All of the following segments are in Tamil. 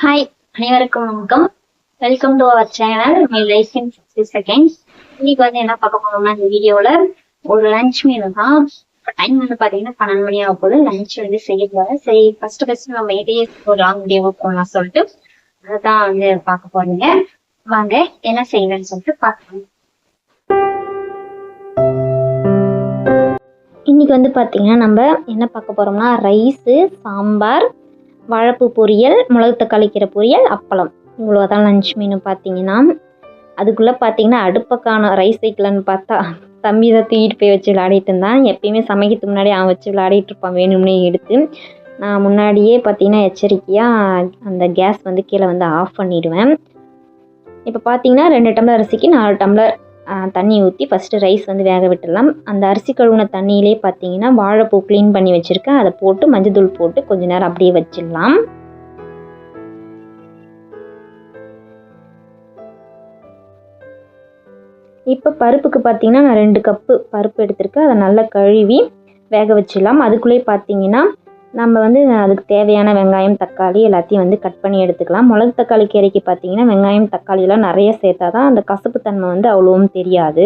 ஹாய் அனைவருக்கும் வணக்கம். Welcome to our channel my life in sixty seconds இன்னைக்கு வந்து என்ன பார்க்க போறோம்னா இந்த வீடியோல ஒரு லஞ்ச் மீல் தான். டைம் வந்து பாத்தீங்கன்னா பன்னெண்டு மணி ஆக போது லஞ்ச் வந்து செய்ய போகிறேன் சரி ஃபர்ஸ்ட் ஃபர்ஸ்ட் நம்ம எதே ஒரு லாங் வீடியோ போகலாம் சொல்லிட்டு அதை தான் வந்து பார்க்க போறீங்க. வாங்க என்ன செய்யணும்னு சொல்லிட்டு பார்க்கலாம். இன்னைக்கு வந்து பார்த்தீங்கன்னா நம்ம என்ன பார்க்க போறோம்னா ரைஸு சாம்பார் வாழைப்பூ பொரியல் மிளகு தக்காளி கீரை பொரியல் அப்பளம். இவ்வளோதான் லஞ்ச் மீன் பார்த்தீங்கன்னா. அதுக்குள்ளே பார்த்தீங்கன்னா அடுப்பக்கான ரைஸ் சைக்கிள்னு பார்த்தா தம்பி தான் தூக்கிட்டு போய் வச்சு விளையாடிட்டு இருந்தான். எப்பயுமே சமைக்கிறதுக்கு முன்னாடி அவன் வச்சு விளையாடிட்டு இருப்பான் வேணும்னே எடுத்து. நான் முன்னாடியே பார்த்தீங்கன்னா எச்சரிக்கையாக அந்த கேஸ் வந்து கீழே வந்து ஆஃப் பண்ணிடுவேன். இப்போ பார்த்தீங்கன்னா ரெண்டு டம்ளர் அரிசிக்கு நாலு டம்ளர் தண்ணி ஊற்றி ஃபஸ்ட்டு ரைஸ் வந்து வேக விட்டுடலாம். அந்த அரிசி கழுவுன தண்ணியிலே பார்த்தீங்கன்னா வாழைப்பூ க்ளீன் பண்ணி வச்சுருக்கேன். அதை போட்டு மஞ்சத்தூள் போட்டு கொஞ்ச நேரம் அப்படியே வச்சிடலாம். இப்போ பருப்புக்கு பார்த்தீங்கன்னா நான் ரெண்டு கப்பு பருப்பு எடுத்திருக்கேன். அதை நல்லா கழுவி வேக வச்சிடலாம். அதுக்குள்ளேயே பார்த்தீங்கன்னா நம்ம வந்து அதுக்கு தேவையான வெங்காயம் தக்காளி எல்லாத்தையும் வந்து கட் பண்ணி எடுத்துக்கலாம். மிளகு தக்காளி கீரைக்கு பார்த்தீங்கன்னா வெங்காயம் தக்காளியெலாம் நிறைய சேர்த்தா தான் அந்த கசப்பு தன்மை வந்து அவ்வளோவும் தெரியாது.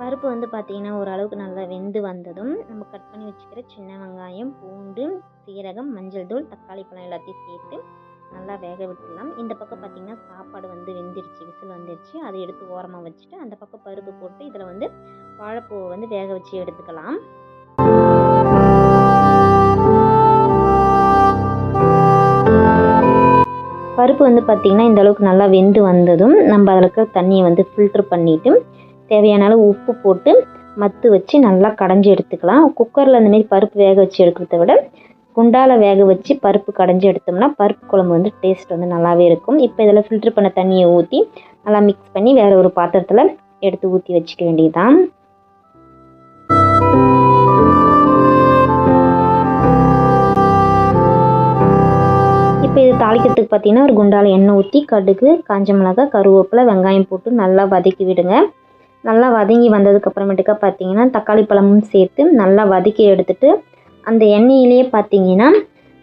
பருப்பு வந்து பார்த்தீங்கன்னா ஓரளவுக்கு நல்லா வெந்து வந்ததும் நம்ம கட் பண்ணி வச்சுக்கிற சின்ன வெங்காயம் பூண்டு சீரகம் மஞ்சள் தூள் தக்காளி பழம் எல்லாத்தையும் சேர்த்து நல்லா வேக விட்டுடலாம். இந்த பக்கம் பார்த்தீங்கன்னா சாப்பாடு வந்து வெந்துருச்சு விசில் வந்துருச்சு. அதை எடுத்து ஓரமாக வச்சுட்டு அந்த பக்கம் பருப்பு போட்டு இதில் வந்து வாழைப்பூவை வந்து வேக வச்சு எடுத்துக்கலாம். பருப்பு வந்து பார்த்திங்கன்னா இந்த அளவுக்கு நல்லா வெந்து வந்ததும் நம்ம அதில் இருக்க தண்ணியை வந்து ஃபில்ட்ரு பண்ணிவிட்டு தேவையான அளவு உப்பு போட்டு மத்து வச்சு நல்லா கடைஞ்சி எடுத்துக்கலாம். குக்கரில் இந்தமாரி பருப்பு வேக வச்சு எடுக்கிறத விட குண்டால வேக வச்சு பருப்பு கடைஞ்சி எடுத்தோம்னா பருப்பு குழம்பு வந்து டேஸ்ட் வந்து நல்லாவே இருக்கும். இப்போ இதில் ஃபில்ட்ரு பண்ண தண்ணியை ஊற்றி நல்லா மிக்ஸ் பண்ணி வேறு ஒரு பாத்திரத்தில் எடுத்து ஊற்றி வச்சுக்க வேண்டியதுதான். இப்போ இது தாளிக்கிறதுக்கு பார்த்தீங்கன்னா ஒரு குண்டால எண்ணெய் ஊற்றி கடுகு காஞ்ச மிளகாய் கருவேப்பிலை வெங்காயம் போட்டு நல்லா வதக்கி விடுங்க. நல்லா வதங்கி வந்ததுக்கு அப்புறமேட்டுக்கா பார்த்தீங்கன்னா தக்காளி பழமும் சேர்த்து நல்லா வதக்கி எடுத்துட்டு அந்த எண்ணெயிலேயே பார்த்தீங்கன்னா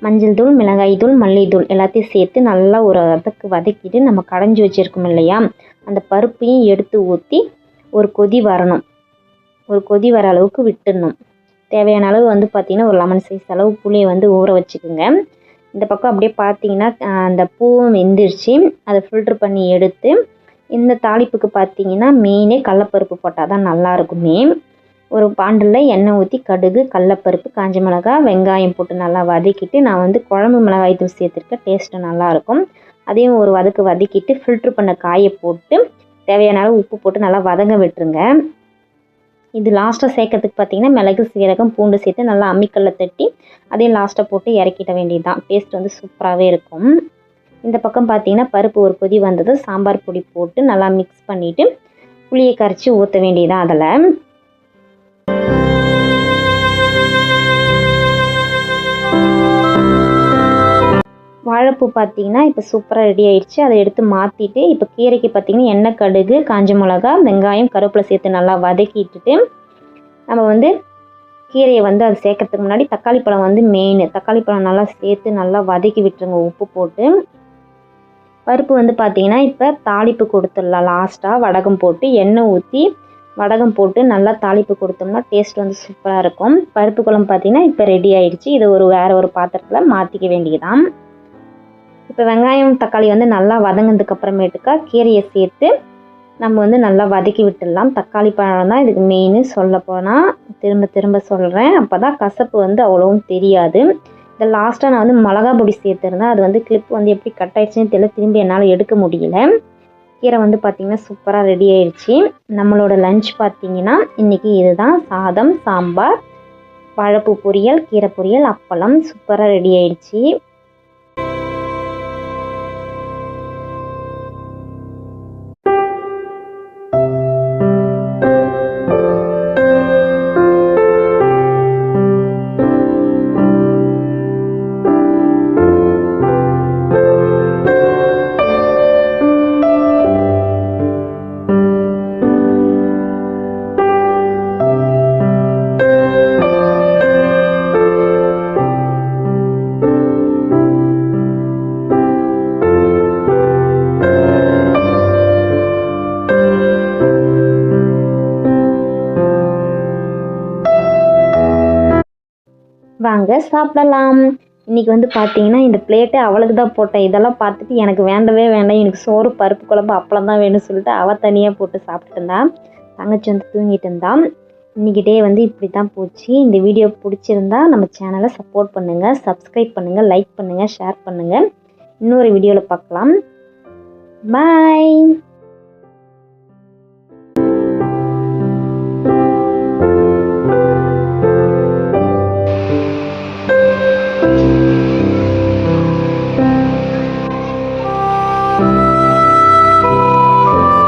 மஞ்சள் தூள் மிளகாய் தூள் மல்லித்தூள் எல்லாத்தையும் சேர்த்து நல்லா ஒரு வதக்கு வதக்கிட்டு நம்ம கடைஞ்சி வச்சுருக்கோம் இல்லையா? அந்த பருப்பையும் எடுத்து ஊற்றி ஒரு கொதி வரணும். ஒரு கொதி வர அளவுக்கு விட்டுடணும். தேவையான அளவு வந்து பார்த்திங்கன்னா ஒரு லெமன் சைஸ் அளவு புளியை வந்து ஊற வச்சுக்கோங்க. இந்த பக்கம் அப்படியே பார்த்தீங்கன்னா அந்த பூவும் வெந்துருச்சு. அதை ஃபில்ட்ரு பண்ணி எடுத்து இந்த தாளிப்புக்கு பார்த்தீங்கன்னா மெயினே கடலப்பருப்பு போட்டால் தான் நல்லாயிருக்குமே ஒரு பாண்டில் எண்ணெய் ஊற்றி கடுகு கடலப்பருப்பு காஞ்ச மிளகாய் வெங்காயம் போட்டு நல்லா வதக்கிட்டு நான் வந்து குழம்பு மிளகாய் தூள் சேர்த்துருக்கேன் டேஸ்ட்டு நல்லாயிருக்கும் அதையும் ஒரு வதக்கு வதக்கிட்டு ஃபில்ட்ரு பண்ண காயை போட்டு தேவையான அளவு உப்பு போட்டு நல்லா வதங்க விட்டுருங்க. இது லாஸ்ட்டாக சேர்க்கறதுக்கு பார்த்தீங்கன்னா மிளகு சீரகம் பூண்டு சேர்த்து நல்லா அம்மிக்கல்ல தட்டி அதையும் லாஸ்ட்டாக போட்டு இறக்கிட வேண்டியதுதான். டேஸ்ட் வந்து சூப்பராகவே இருக்கும். இந்த பக்கம் பார்த்தீங்கன்னா பருப்பு ஒரு கொதி வந்தது சாம்பார் பொடி போட்டு நல்லா மிக்ஸ் பண்ணிவிட்டு புளியை கரைச்சி ஊற்ற வேண்டியதான் அதில். வாழைப்பூ பார்த்தீங்கன்னா இப்போ சூப்பராக ரெடி ஆயிடுச்சு. அதை எடுத்து மாற்றிட்டு இப்போ கீரைக்கு பார்த்தீங்கன்னா எண்ணெய் கடுகு காஞ்ச மிளகா வெங்காயம் கருவேப்பிலை சேர்த்து நல்லா வதக்கிட்டுட்டு நம்ம வந்து கீரையை வந்து அது சேர்க்கறதுக்கு முன்னாடி தக்காளி பழம் வந்து மெயின் தக்காளி பழம் நல்லா சேர்த்து நல்லா வதக்கி விட்டுருங்க. உப்பு போட்டு பருப்பு வந்து பார்த்திங்கன்னா இப்போ தாளிப்பு கொடுத்துடலாம். லாஸ்ட்டாக வடகம் போட்டு எண்ணெய் ஊற்றி வடகம் போட்டு நல்லா தாளிப்பு கொடுத்தோம்னா டேஸ்ட் வந்து சூப்பராக இருக்கும். பருப்பு குழம்பு பார்த்தீங்கன்னா இப்போ ரெடி ஆயிடுச்சு. இதை ஒரு வேறு ஒரு பாத்திரத்தில் மாற்றிக்க வேண்டியதான் இப்போ வெங்காயம் தக்காளி வந்து நல்லா வதங்கினதுக்கு அப்புறமேட்டுக்கா கீரையை சேர்த்து நம்ம வந்து நல்லா வதக்கி விட்டுடலாம். தக்காளி பழம் தான் இதுக்கு மெயின் சொல்ல போனால் திரும்ப திரும்ப சொல்கிறேன் அப்போ தான் கசப்பு வந்து அவ்வளோவும் தெரியாது. இந்த லாஸ்ட்டாக நான் வந்து மிளகா பொடி சேர்த்துருந்தேன். அது வந்து கிளிப் வந்து எப்படி கட் ஆயிடுச்சுன்னு தெரியல. திரும்பி என்னால் எடுக்க முடியல. கீரை வந்து பார்த்திங்கன்னா சூப்பராக ரெடி ஆயிடுச்சு. நம்மளோட லஞ்ச் பார்த்திங்கன்னா இன்றைக்கி இதுதான். சாதம் சாம்பார் பழப்பு பொரியல் கீரை பொரியல் அப்பளம் சூப்பராக ரெடி ஆயிடுச்சு. வாங்க சாப்பிடலாம். இன்றைக்கி வந்து பார்த்தீங்கன்னா இந்த பிளேட்டை அவளுக்கு தான் போட்டேன். இதெல்லாம் பார்த்துட்டு எனக்கு வேண்டவே வேண்டாம். எனக்கு சோறு பருப்பு குழம்பு அப்பளம் தான் வேணும்னு சொல்லிட்டு அவள் தனியாக போட்டு சாப்பிட்டுட்டு இருந்தான் தங்கச்சி வந்து தூங்கிட்டு இருந்தான் இன்றைக்கி டே வந்து இப்படி தான் போச்சு. இந்த வீடியோ பிடிச்சிருந்தா நம்ம சேனலை சப்போர்ட் பண்ணுங்கள் சப்ஸ்கிரைப் பண்ணுங்கள் லைக் பண்ணுங்கள் ஷேர் பண்ணுங்கள் இன்னொரு வீடியோவில் பார்க்கலாம். பாய்